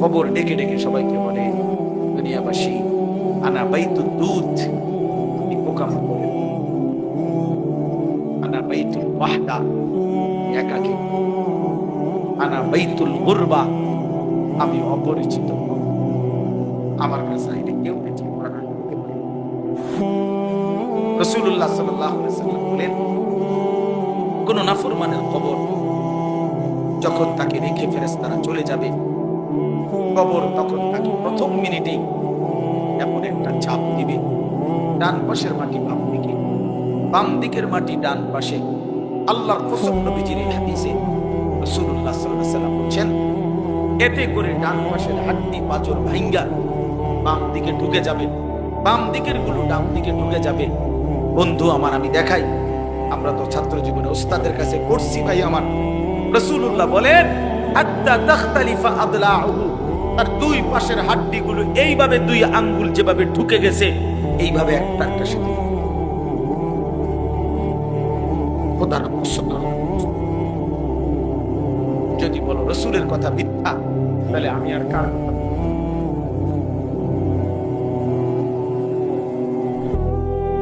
কবর ডেকে ডেকে সবাইকে বলে, দুনিয়াবাসী, আনা বাইতুল দুধ আমি পোকামাকড়ের আনা বাইতুল ওয়াহদা, একাকী। আনা বাইতুল গুরবা, আমি অপরিচিত। আমার কাছে আইলে কেউ না। রসুল্লাহ সাল্লাম বলেন, কোন নাফরমানের খবর যখন তাকে রেখে ফেরেস্তারা চলে যাবে কবর তখন তাকে প্রথম মিনিটেই এমন একটা চাপ দিবে। ডান পাশের মাটি বাম দিকে। বাম দিকের মাটি ডান পাশে আল্লাহর কসম নবীজির হাদিসে রাসূলুল্লাহ সাল্লাল্লাহু সাল্লাম এতে করে ডান পাশের হাড্ডি পাঁজর ভাঙ্গা বাম দিকে ঢুকে যাবে। বাম দিকেরগুলো ডান দিকে ঢুকে যাবে। বন্ধু, আমার আমি দেখাই। আমরা তো ছাত্র জীবনে ওস্তাদের কাছে করছি ভাই আমার। বলেন তাখতালিফা আদলাহু তার দুই পাশের হাড্ডিগুলো এইভাবে দুই আঙ্গুল যেভাবে ঢুকে গেছে, এইভাবে একটা একটা সাথে যদি বলো রসুলের কথা মিথ্যা, তাহলে আমি আর কার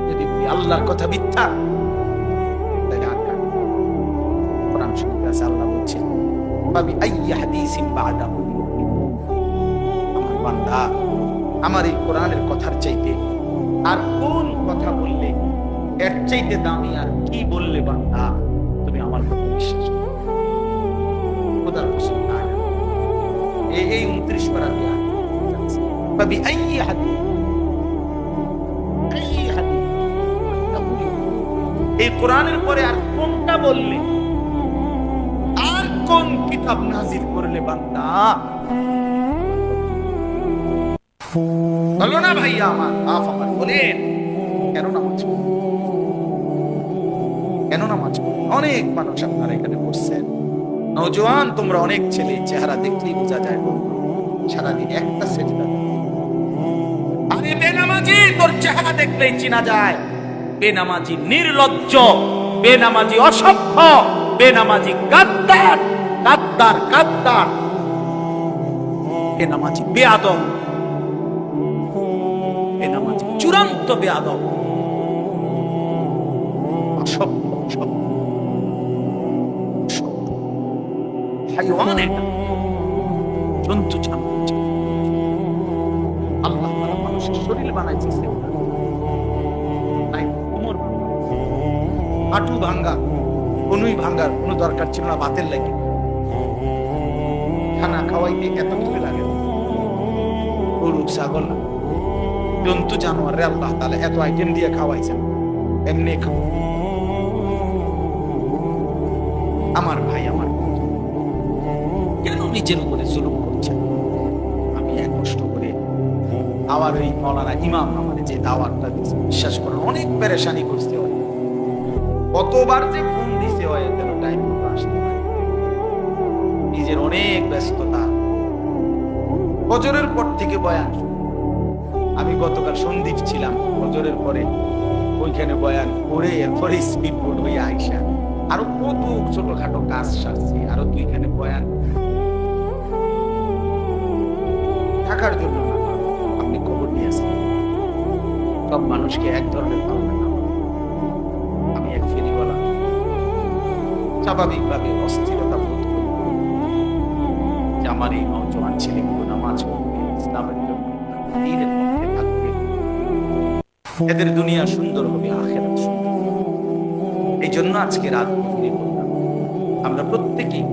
যদি আল্লাহর কথা মিথ্যা আল্লাহ বলছেন ফাবি আইয়ি ইউমিনুন। আমার বান্দা, আমার এই কোরআনের কথার চাইতে আর কোন কথা বললে, এর চাইতে দামি আর কি বললে বান্দা, তুমি আমার কথা বিশ্বাস এই এই উনত্রিশ পারা হাদিস এই কোরআনের পরে আর কোনটা বললে? আর কোন কিতাব নাজির করলে বান্দা? বলো না ভাইয়া আমার, আফ আমার, বলেন কেন নামাজ পড়েন? কেন নামাজ পড়েন? অনেক মানুষ আপনারা এখানে বসছেন নজওয়ান তোমরা অনেক ছেলে, চেহারা দেখলেই বোঝা যায়। সারাদিন একটা সেজদা আরে বেনামাজি, তোর চেহারা দেখলেই চিনা যায় বেনামাজি নির্লজ্জ, বেনামাজি অসভ্য, বেনামাজি গাদ্দার গাদ্দার গাদ্দার বেনামাজি বেয়াদব বেনামাজি চূড়ান্ত বেয়াদব। আল্লাহ শরীর হাঁটু ভাঙ্গা কোনুই ভাঙ্গার কোনো দরকার ছিল না বাতের লাগে। খানা খাওয়াইতে এত কিছু লাগে। গরু ছাগল জন্তু জানোয়ার আল্লাহ, তাহলে এত আইটেম দিয়ে খাওয়াইছেন। এমনি আমার ভাই, আমার কেন নিজের উপরে জুলুম করছেন? আমি এক কষ্ট করে আবার ওই মৌলানা ইমাম আমার যে দাওয়াতটা দিচ্ছে বিশ্বাস করেন, অনেক পেরেশানি করতে হয় কতবার যে ফোন দিতে হয় যেন টাইম আসতে নিজের অনেক ব্যস্ততা। বছরের পর থেকে বয়ান। আমি গতকাল সন্দীপ ছিলাম ফজরের পরে। ওইখানে বয়ান করে এরপরে স্পিড বোর্ড হয়ে আইসা। আরও কত ছোটখাটো কাজ সারছি, আরও দুইখানে বয়ান। থাকার জন্য আপনি খবর নিয়েছেন সব মানুষকে এক ধরনের আমি এক ফেরিওয়ালা স্বাভাবিকভাবে অস্থিরতা বোধ করি। যে আমার এই নজওয়ান ছেলেগুলো নামাজ পড়বে, ইসলামের জন্য। এদের দুনিয়া সুন্দর হবে, আখেরাত এই জন্য আজকে রাত আমরা প্রত্যেকেই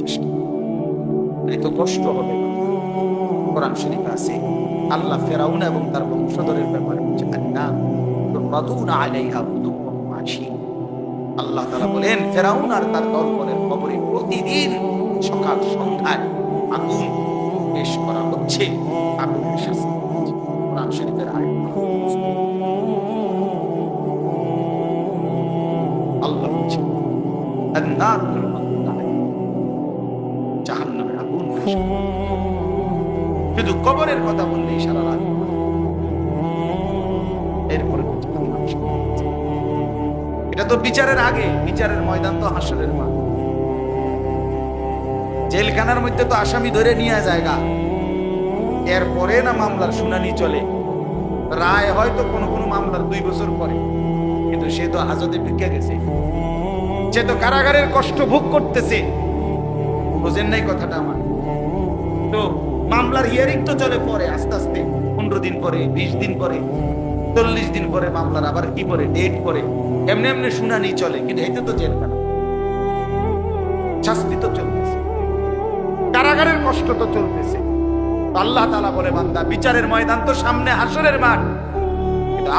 চেষ্টা করি। এত কষ্ট হবে কোরআন শরীফ আছে, আল্লাহ ফেরাউন এবং তার বংশধরের ব্যাপারে। আল্লাহ তাআলা বলেন, ফেরাউন আর তার দলবলের কবরে প্রতিদিন সকাল সন্ধ্যায় আগুন পেশ করা হচ্ছে আগুনের শাস্তি আন্নার জাহান্নামের আগুন শুধু কবরের কথা বললেই সারা রাত এরপরে। এটা তো বিচারের আগে, বিচারের ময়দান তো হাসরের মা জেলখানার মধ্যে তো আসামি ধরে নিয়ে জায়গা। এরপরে না মামলার শুনানি চলে। রায় হয়তো কোনো কোনো মামলার দুই বছর পরে, কিন্তু সে তো হাজতে ঢুকে গেছে। সে তো কারাগারের কষ্ট ভোগ করতেছে। বোঝেন নাই কথাটা আমার। তো মামলার হিয়ারিং তো চলে পরে, আস্তে আস্তে। পনেরো দিন পরে, বিশ দিন পরে, চল্লিশ দিন পরে মামলার আবার কি পরে ডেট পরে। এমনি এমনি শুনানি চলে, কিন্তু এতে তো জেলখানা শাস্তি তো চলতেছে। কারাগারের কষ্ট তো চলতেছে। আল্লাহ তালা বলে, বান্দা, বিচারের ময়দান তো সামনে, হাসরের মাঠ।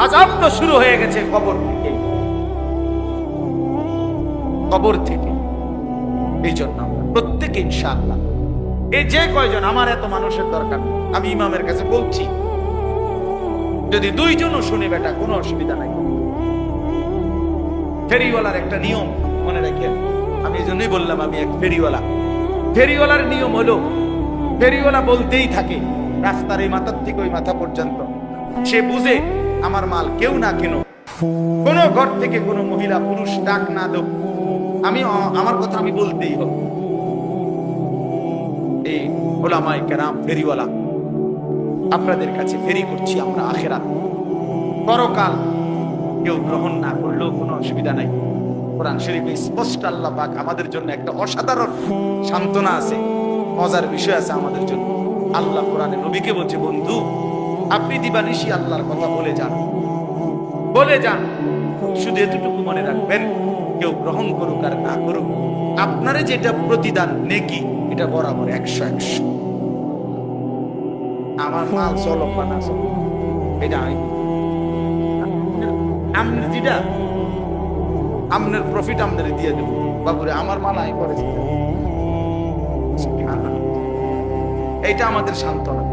আজাব তো শুরু হয়ে গেছে কবর থেকে। কবর থেকে। এই জন্য প্রত্যেকে ইনশাআল্লাহ। এই যে কয়জন, আমার এত মানুষের দরকার আমি ইমামের কাছে বলছি, যদি দুইজনও শুনে বেটা, কোনো অসুবিধা নাই। ফেরিওয়ালার একটা নিয়ম, মনে রাখেন। আমি এই জন্যই বললাম, আমি এক ফেরিওয়ালা। ফেরিওয়ালার নিয়ম হলো, ফেরিওয়ালা বলতেই থাকে, রাস্তার এই মাথার থেকে ওই মাথা পর্যন্ত। সে বুঝে, আমার মাল কেউ না কেন। কোন ঘর থেকে কোনো মহিলা, পুরুষ ডাক না দোক আমি আমার কথা আমি বলতেই হবে। এই ওলামাই কেরাম, ফেরিওয়ালা, আপনাদের কাছে ফেরি করছি আমরা আখেরা পরকাল কেউ গ্রহণ না করলেও কোনো অসুবিধা নাই। কোরআন শরীফে স্পষ্ট আল্লাহ পাক আমাদের জন্য একটা অসাধারণ সান্ত্বনা আছে, মজার বিষয় আছে আমাদের জন্য। আল্লাহ কোরআনে নবীকে বলছে, বন্ধু, আপনি দিবানিশি আল্লাহর কথা বলে যান। বলে যান, শুধু এতটুকু মনে রাখবেন। কেউ গ্রহণ করুক আর না করুক, আপনারে যেটা প্রতিদান নেকি, এটা বরাবর একশো একশো। আমার মাল চলো এটা আমি। যেটা প্রফিট আমনের দিয়ে দেবো। বাবুরে, আমার মাল আমি করেছি এটা আমাদের সান্ত্বনা।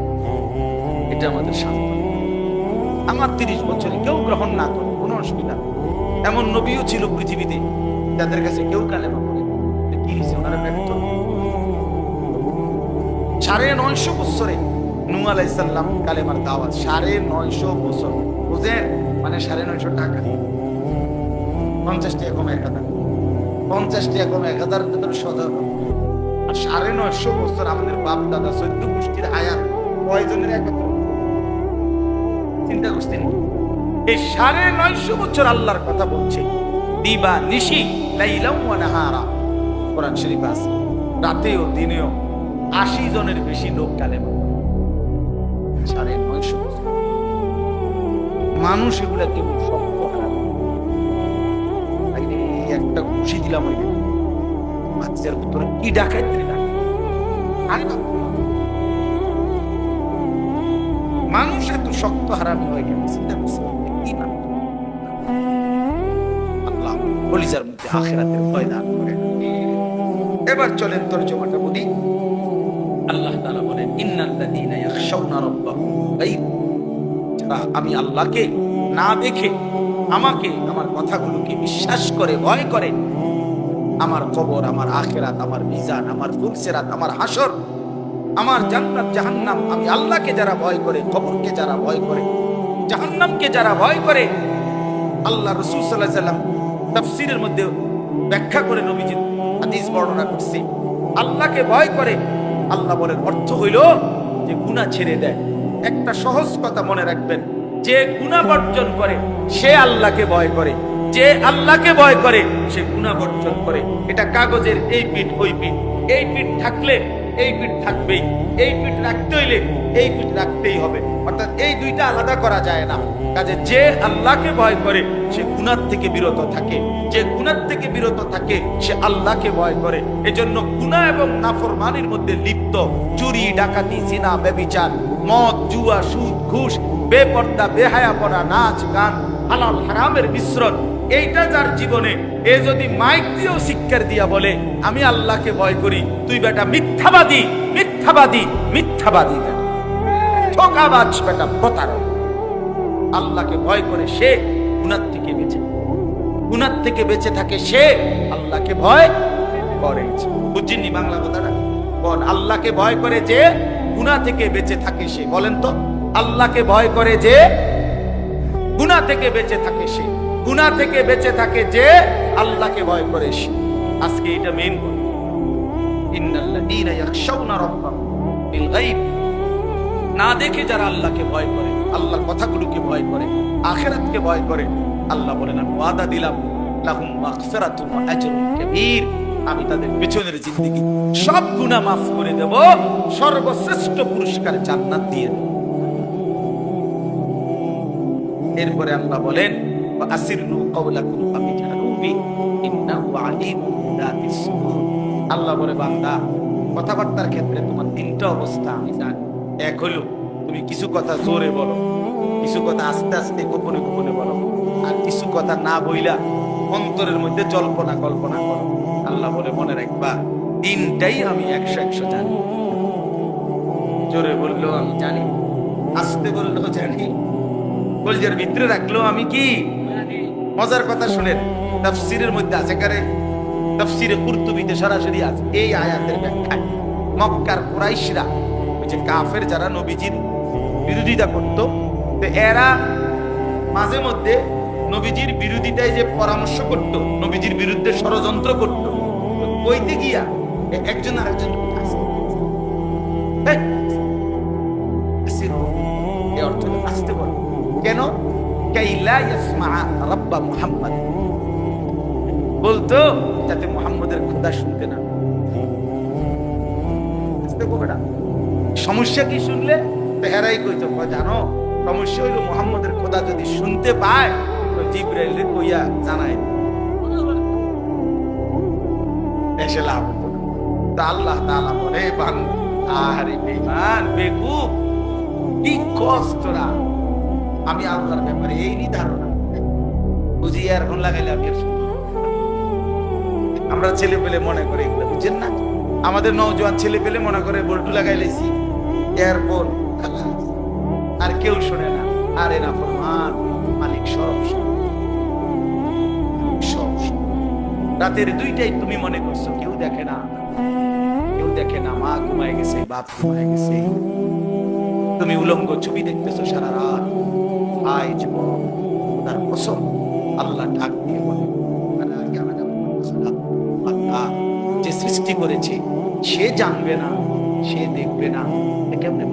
এটা আমাদের সান্ত্বনা। আমার তিরিশ বছরে কেউ গ্রহণ না করে, কোনো অসুবিধা নেই। এমন নবীও ছিল পৃথিবীতে যাদের কাছে কেউ কালেমা পড়ে কি হয়েছে? ওনারা ব্যর্থ সাড়ে নয়শো বছরে নু আলাইসাল্লাম কালেমার দাওয়াত। সাড়ে নয়শো বছর মানে সাড়ে নয়শো টাকা। পঞ্চাশ টাকা এক হাজার। পঞ্চাশ টাকা এক হাজার ভেতরে সদর। আর সাড়ে নয়শো বছর আমাদের বাপ, দাদা চৈদ্য গোষ্ঠীর আয়াত কয়জনের একত্র চিন্তা করছেন? এই সাড়ে নয়শো বছর আল্লাহর কথা বলছে। দিবা নিশি নাহারা। কোরআন শরীফ আছে। রাতেও দিনেও আশি জনের বেশি লোক কালেমা। সাড়ে নয়শো মানুষ এগুলা কেবল একটা খুশি দিলাম ওই বাচ্চার ভিতরে কি ডাকাইতে ডাকে আরে মানুষ এত শক্ত হারামি হয়ে গেল চিন্তা করছে কলিজার মধ্যে আখেরাতের ভয় দান করে। এবার চলেন তর্জমাটা বলি আল্লাহ তাআলা বলেন ইন্নাল্লাযীনা ইয়াখশাউনা রাব্বাহুম যারা আমি আল্লাহকে না দেখে আমাকে, আমার কথাগুলোকে বিশ্বাস করে, ভয় করে, আমার কবর, আমার আখেরাত, আমার মিজান, আমার ফুলসেরাত, আমার হাসর, আমার জান্নাত, জাহান্নাম, আমি আল্লাহকে যারা ভয় করে, কবরকে যারা ভয় করে, জাহান্নামকে যারা ভয় করে, আল্লাহ রসুল সাল্লাহ সাল্লাম তাফসিরের মধ্যে ব্যাখ্যা করে নবীজি হাদিস বর্ণনা করছে। আল্লাহকে ভয় করে, আল্লাহ বলেন, অর্থ হইল যে গুনাহ ছেড়ে দেয়। একটা সহজ কথা মনে রাখবেন, যে গুনাহ বর্জন করে, সে আল্লাহকে ভয় করে। যে আল্লাহকে ভয় করে, সে গুনাহ বর্জন করে। এটা কাগজের এই পিঠ, ওই পিঠ। এই পিঠ থাকলে, এই পিঠ থাকবেই। এই পিঠ রাখতে হইলে এই পিঠ রাখতেই হবে। অর্থাৎ এই দুইটা আলাদা করা যায় না। কাজে যে আল্লাহকে ভয় করে, সে গুনার থেকে বিরত থাকে। যে গুনার থেকে বিরত থাকে, সে আল্লাহকে ভয় করে। এজন্য গুনাহ এবং নাফরমানির মধ্যে লিপ্ত, চুরি, ডাকাতি, জিনা ব্যভিচার মদ, জুয়া, সুদ, ঘুষ, বেপর্দা, বেহায়া পড়া, নাচ, গান, হালাল, হারামের মিশ্রণ, এইটা যার জীবনে, এ যদি মাইক দিয়েও শিক্ষার দিয়া বলে, আমি আল্লাহকে ভয় করি, তুই বেটা মিথ্যাবাদী মিথ্যাবাদী মিথ্যাবাদী বেটা ঠকাবাজ বেটা প্রতারক। আল্লাহকে ভয় করে সে গুনার থেকে বেঁচে। গুনার থেকে বেঁচে থাকে সে, আল্লাহকে ভয় করে। বুঝিনি বাংলা কথাটা? বল, আল্লাহকে ভয় করে যে গুনাহ থেকে বেঁচে থাকে সে। বলেন তো, আল্লাহকে ভয় করে যে গুনাহ থেকে বেঁচে থাকে সে। গুনাহ থেকে বেঁচে থাকে যে আল্লাহকে ভয় করে সে। আজকে এটা মেন ইন্নাল্লাযীনা ইয়াখশাউনা রাব্বাহুম বিল গায়ব। না দেখে যারা আল্লাহকে ভয় করে, আল্লাহর কথাগুলোকে ভয় করে, আখেরাতকে ভয় করে, আল্লাহ বলেন, আমি ওয়াদা দিলাম, লাহুম ওয়া আজরুন আমি তাদের পেছনের জিন্দেগি, সব গুনাহ মাফ করে দেব, সর্বশ্রেষ্ঠ পুরস্কার জান্নাত দিয়ে এরপরে আল্লাহ বলেন, ওয়া আসিররু কাওলাকুম ইন্নাহু আলিমুন আল্লাহ বলে, বান্দা, কথাবার্তার ক্ষেত্রে তোমার তিনটা অবস্থা আমি জানি। এক হলো তুমি কিছু কথা জোরে বলো, কিছু কথা আস্তে আস্তে গোপনে গোপনে বলো, আর কিছু কথা না বইলা অন্তরের মধ্যে জল্পনা কল্পনা করো। আল্লাহ বলে, মনে রাখবা, তিনটাই আমি একশো একশো জানি। জোরে বললেও আমি জানি, আস্তে বললেও জানি। কলজের ভিতরে রাখলেও আমি কি? মজার কথা শুনেন, তাফসিরের মধ্যে আছে কারে? তাফসিরে কুরতুবিতে সরাসরি আছে, এই আয়াতের ব্যাখ্যায়। মক্কার কুরাইশরা যে কাফের যারা নবীজির বিরোধিতা করত এরা মাঝে মধ্যে নবীজির বিরোধিতায় যে পরামর্শ করত, নবীজির বিরুদ্ধে ষড়যন্ত্র করত কইতে গিয়া একজন আরেকজন আসতে কেন? কাইলা ইয়াসমা রাব্বা বলতো, যাতে মুহাম্মদের খোদা শুনতে না। বেটা। সমস্যা কি শুনলে? তেহারাই কইতো জানো, সমস্যা হইল মুহাম্মদের খোদা যদি শুনতে পায় জিব্রাইল কইয়া জানায় এসে লাভ আল্লাহ বলে আরে বেমান বেকুব, কি কষ্টরা আমি আল্লাহর ব্যাপারে এই ধারণা বুঝি ইয়ারফোন লাগাইলে আমি আর। আমরা ছেলে পেলে মনে করে এগুলো বুঝছেন না? আমাদের নওজোয়ান ছেলে পেলে মনে করে বল্টু লাগাই এয়ারফোন আর কেউ শোনে না। আরে না, ফরমান, মালিক শোনে। রাতের দুইটাই তুমি মনে করছ, কেউ দেখে না। কেউ দেখে না, মা ঘুমায় গেছে, বাপ ঘুমায় গেছে। তুমি উলঙ্গ ছবি দেখতেছো সারা রাত। আয় যুবক তার কসম, আল্লাহ ডাক দিয়ে বলে। "আলা ইয়ালামু মান খালাক।" আল্লাহ, যে সৃষ্টি করেছে, সে জানবে না সে দেখবে না। কেমনে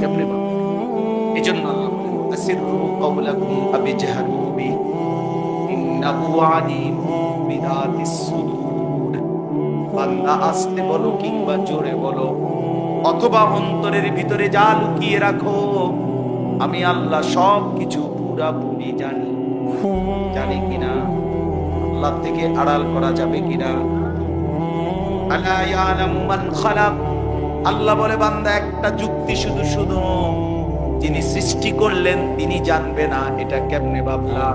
কেমনে এই জন্য আল্লাহ বলেন, আবি জাহারু বি ইন্নাহু আলিমুম বিদাতিস সুদূর।" বান্দা আসতে বলো কিংবা জোরে বলো অথবা অন্তরের ভিতরে যা লুকিয়ে রাখো আমি আল্লাহ সব কিছু পুরাপুরি জানি। জানি কিনা? আল্লাহ থেকে আড়াল করা যাবে কিনা? আল্লাহ বলে, বান্দা, একটা যুক্তি শুধু শুধু যিনি সৃষ্টি করলেন, তিনি জানবে না এটা কেমনে ভাবলা।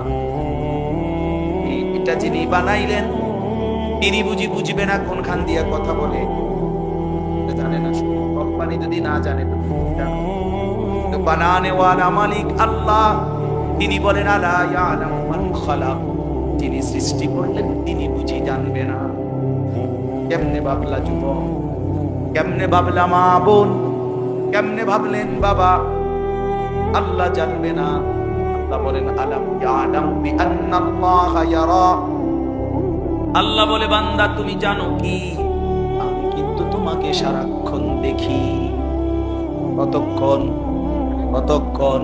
এটা যিনি বানাইলেন, তিনি বুঝি বুঝবে না কোনখান দিয়ে কথা বলে। জানে না কোম্পানি যদি না জানে বানানে ওয়ালা মালিক আল্লাহ। তিনি বলেন, আলা ইয়ালামু মান খালাক। যিনি সৃষ্টি করলেন, তিনি বুঝি জানবে না। কেমনে ভাবলা যুবক? কেমনে ভাবলা মা বোন? কেমনে ভাবলেন বাবা? আল্লাহ জানবে না। আল্লাহ বলেন, আলাম ইয়ালাম ইয়ারা। আল্লাহ বলে, বান্দা, তুমি জানো কি? আমি কিন্তু তোমাকে সারাক্ষণ দেখি। কতক্ষণ? কতক্ষণ?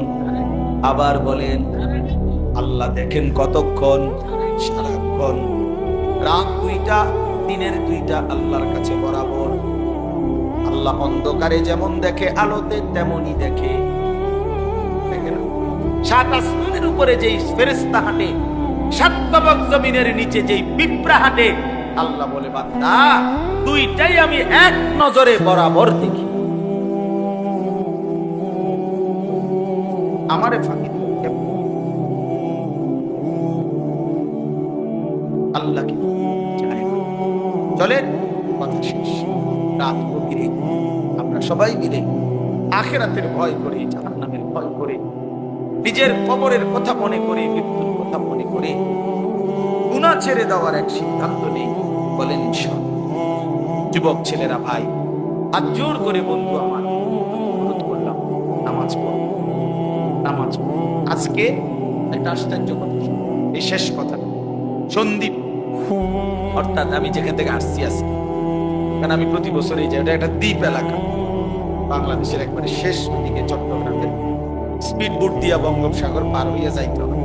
আবার বলেন, আল্লাহ দেখেন কতক্ষণ? সারাক্ষণ। রাত দুইটা, দিনের দুইটা আল্লাহর কাছে বরাবর। আল্লাহ অন্ধকারে যেমন দেখে, আলোতে তেমনই দেখে। সাত আসমানের উপরে যেই ফেরেস্তা হাঁটে, সাত তবক জমিনের নিচে যেই পিঁপড়া হাঁটে, আল্লাহ বলে, বান্দা, দুইটাই আমি এক নজরে বরাবর দেখি। আমারে ফাঁকি আল্লাহ কি চায় না। চলেন, কথা শেষ। রাত গভীরে আমরা সবাই মিলে আখেরাতের ভয় করে, জাহান্নামের ভয় করে, নিজের কবরের কথা মনে করে, মৃত্যুর কথা মনে করে গুণা ছেড়ে দেওয়ার এক সিদ্ধান্ত নেই বলেন যুবক ছেলেরা, ভাই আর জোর করে বন্ধু আমার, অনুরোধ করলাম, নামাজ পড়। নামাজ পড়। আজকে একটা আশ্চর্য কথা। এই শেষ কথা সন্দীপ অর্থাৎ আমি যেখান থেকে আসছি আসছি কারণ আমি প্রতি বছরই যাই ওটা একটা দ্বীপ এলাকা। বাংলাদেশের একবারে শেষ দিকে চট্টগ্রামের স্পিড বোট দিয়া বঙ্গোপসাগর পার হইয়া যাইতে হবে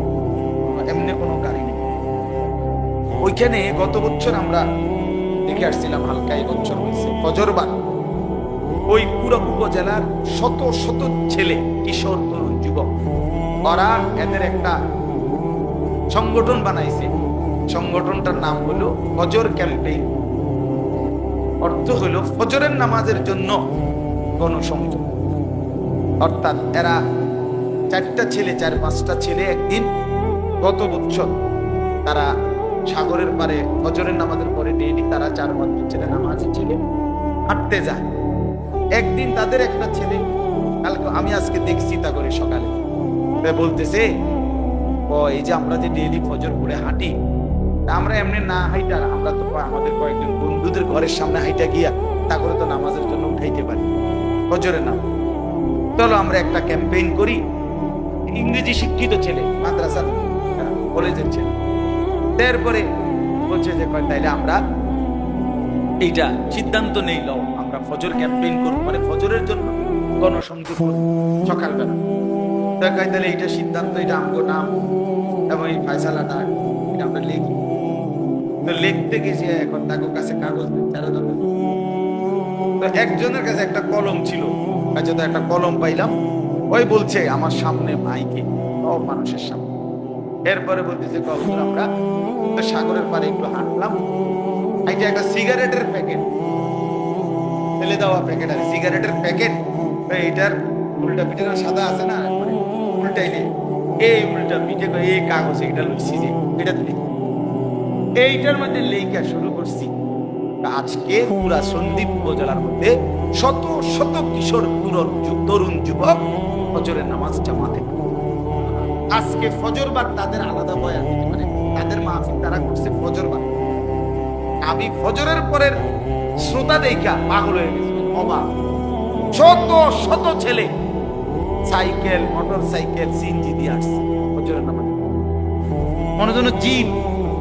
এমনি কোনো গাড়ি নেই। ওইখানে গত বছর আমরা দেখে আসছিলাম, হালকা এই বছর হয়েছে ফজরবার ওই পুরো উপজেলার শত শত ছেলে, কিশোর, তরুণ, যুবক, ওরা এদের একটা সংগঠন বানাইছে। সংগঠনটার নাম হলো ফজর ক্যাম্পেইন। অর্থ হলো ফজরের নামাজের জন্য গণসংযোগ। অর্থাৎ এরা চারটা ছেলে, চার, পাঁচটা ছেলে একদিন গত বছর তারা সাগরের পারে, ফজরের নামাজের পরে ডেইলি তারা চার পাঁচজন ছেলে নামাজে ছেলে হাঁটতে যায়। একদিন তাদের একটা ছেলে, কালকে আমি আজকে দেখছি তা করে সকালে। বলতেছে, ও, এই যে আমরা যে ডেইলি ফজর করে হাঁটি আমরা এমনি না হাইটা আমরা তো আমাদের কয়েকজন বন্ধুদের ঘরের সামনে হাইটা গিয়া তা করে তো নামাজের জন্য উঠাইতে পারি। ফজরের নাম চলো আমরা একটা ক্যাম্পেইন করি। ইংরেজি শিক্ষিত ছেলে মাদ্রাসার আহ, কলেজের ছেলে। তারপরে বলছে যে তাইলে আমরা এইটা সিদ্ধান্ত নেই লও আমরা ফজর ক্যাম্পেইন করব। মানে ফজরের জন্য গণসংযোগ সকালবেলা। তাহলে এইটা সিদ্ধান্ত এটা আমগো নাম এবং এই ফয়সালাটা এটা আমরা লিখি। লিখতে গেছি এখন তাকে কাছে কাগজ তো একজনের কাছে একটা কলম ছিল, কাছে একটা কলম পাইলাম। ওই বলছে, আমার সামনে মাইকে সব মানুষের সামনে। এরপরে বলতেছে আমরা সাগরের পারে একটু হাঁটলাম। এইটা একটা সিগারেটের প্যাকেট, ফেলে দেওয়া প্যাকেট আর সিগারেটের প্যাকেট এইটার উল্টা পিঠে সাদা আছে না মানে উল্টাইলে এই উল্টা পিঠে এই কাগজ এটা লইছি যে, এটা এইটার মধ্যে লেখা শুরু করছি। আজকে পুরা সন্দীপ উপজেলার মধ্যে শত শত কিশোর যু- তরুণ যুবক ফজরের নামাজ জামাতে আজকে ফজরবার তাদের আলাদা বয়ান পারে তাদের মাহফিল তারা করছে ফজরবার আমি ফজরের পরের শ্রোতা দেখা পাগল হয়ে গেছি, অবাক। শত শত ছেলে সাইকেল মোটর সাইকেল সিএনজি দিয়ে আসছে ফজরের নামাজ। মনে যেন জিন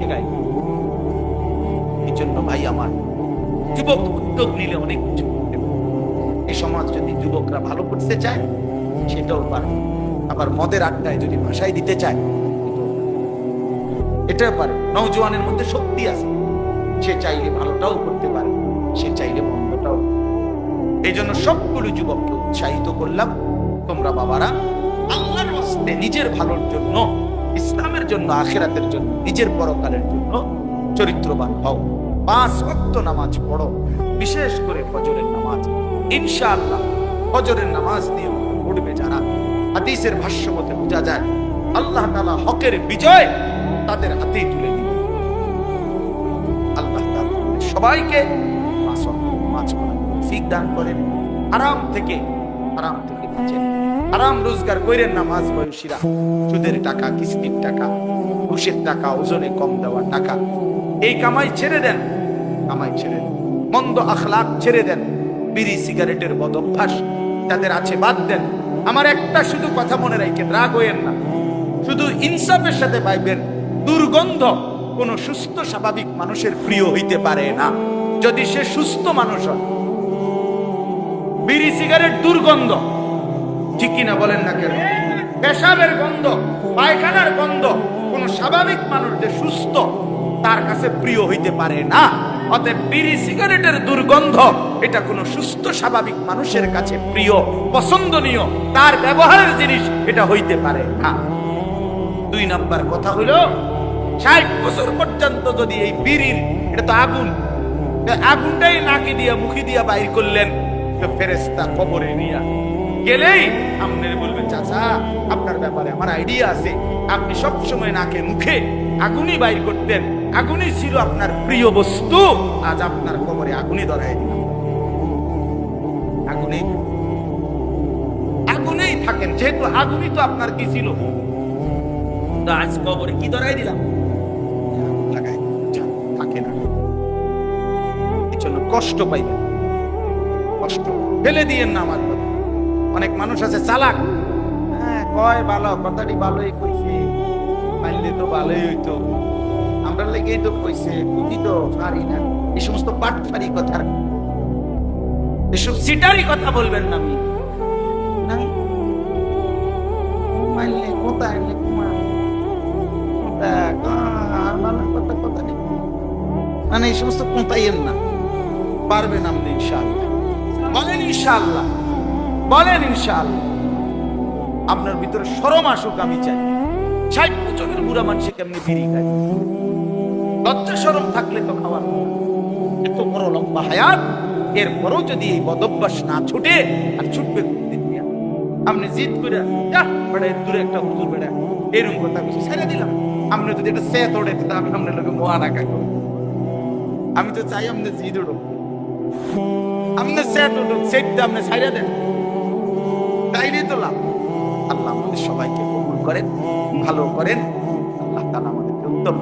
এগাই এই জন্য ভাই আমার যুবক উদ্যোগ নিলে অনেক কিছু। এই সমাজ যদি যুবকরা ভালো করতে চায়, সেটাও পারে আবার মদের আড্ডায় যদি ভাষায় দিতে চায়, এটাও পারে। নৌজওয়ানের মধ্যে শক্তি আছে। সে চাইলে ভালোটাও করতে পারে, সে চাইলে মন্দটাও। এই জন্য সবগুলো যুবককে উৎসাহিত করলাম। তোমরা বাবারা, আল্লাহর হস্তে নিজের ভালোর জন্য, ইসলামের জন্য, আখেরাতের জন্য, নিজের পরকালের জন্য চরিত্রবান হও। পাঁচ ওয়াক্ত নামাজ পড়ো, বিশেষ করে ফজরের নামাজ। ইনশাআল্লাহ, ফজরের নামাজ দিয়ে পড়বে যারা। হাদিসের ভাষ্য মতে বোঝা যায়, আল্লাহ তালা হকের বিজয় তাদের হাতেই তুলে দিবে আল্লাহ সবাইকে পাঁচ পড়ার তৌফিক দান করেন। আরাম থেকে আরাম থেকে বাঁচেন। আরাম রোজগার করেন না মাঝ বয়সীরা সুদের টাকা, কিস্তির টাকা, ঘুষের টাকা, ওজনে কম দেওয়া টাকা। এই কামাই ছেড়ে দেন, কামাই ছেড়ে দেন। মন্দ আখলাক ছেড়ে দেন, বিড়ি, সিগারেটের বদ অভ্যাস যাদের আছে, বাদ দেন। আমার একটা শুধু কথা মনে রাখেন, রাগ হইয়েন না। শুধু ইনসাফের সাথে পাইবেন, দুর্গন্ধ কোন সুস্থ, স্বাভাবিক মানুষের প্রিয় হইতে পারে না। যদি সে সুস্থ মানুষ হয়, বিড়ি, সিগারেট দুর্গন্ধ ঠিক কিনা বলেন না কেন? পেশাবের গন্ধ, পায়খানার গন্ধ, কোন স্বাভাবিক মানুষ যে সুস্থ তার কাছে প্রিয় হইতে পারে না। অতএব বিড়ি, সিগারেটের দুর্গন্ধ, এটা সুস্থ, স্বাভাবিক মানুষের কাছে প্রিয়, পছন্দনীয়, তার ব্যবহারের জিনিস এটা হইতে পারে না। দুই নাম্বার কথা হইল, ষাট বছর পর্যন্ত যদি এই বিড়ির, এটা তো আগুন, আগুনটাই নাকি দিয়া, মুখি দিয়া বাইর করলেন ফেরেস্তা কবরে নিয়া গেলেই বলবেন, চাচা, আপনার ব্যাপারে আমার আইডিয়া আছে। আপনি নাকে মুখে আগুনই বাইর করতেন। আগুনই ছিল আপনার প্রিয় বস্তু। আজ আপনার কবরে আগুনই ধরাই দিলাম। আগুনে, আগুনেই থাকেন। যেহেতু আগুনই তো আপনার কি ছিল? আজ কবরে কি ধরাই দিলাম? কষ্ট পাইবেন। কষ্ট ফেলে দিয়েন না আমার। অনেক মানুষ আছে চালাক। হ্যাঁ কয় ভালো কথাটি ভালোই কইছে। পাইলে তো ভালোই হইতো। আমরা লেগেই তো কইছে বুঝি তো পারি না। এই সমস্ত পাটফারি কথা এসব সিটারি কথা বলবেন না আমি মাইলে কোথায় দেখ, মানে এই সমস্ত কোথাইয়েন না? পারবেন আপনি ইনশাল্লাহ বলেন ইনশাআল্লাহ। বলেন ইনশাআল্লাহ, আপনার ভিতরে সরম আসুক, আমি চাই। ষাট বছরের বুড়া মানুষে কেমনি বিড়ি খায়? লজ্জা, সরম থাকলে তো খাওয়ার এত বড় লম্বা হায়াত যদি এই বদভ্যাস না ছুটে, আর ছুটবে আপনি জিদ করে দূরে একটা হুজুর এরকম কথা ছেড়ে দিলাম। আপনি যদি এটা সে তোড়ে আমি আপনার লোকে আমি তো চাই আপনি জিদ উঠুক আপনি সেট উঠুক সেটটা আপনি ছাইড়া দেন। আল্লাহ আমাদের সবাইকে কবুল করেন ভালো করেন। আল্লাহ তালা আমাদেরকে উত্তম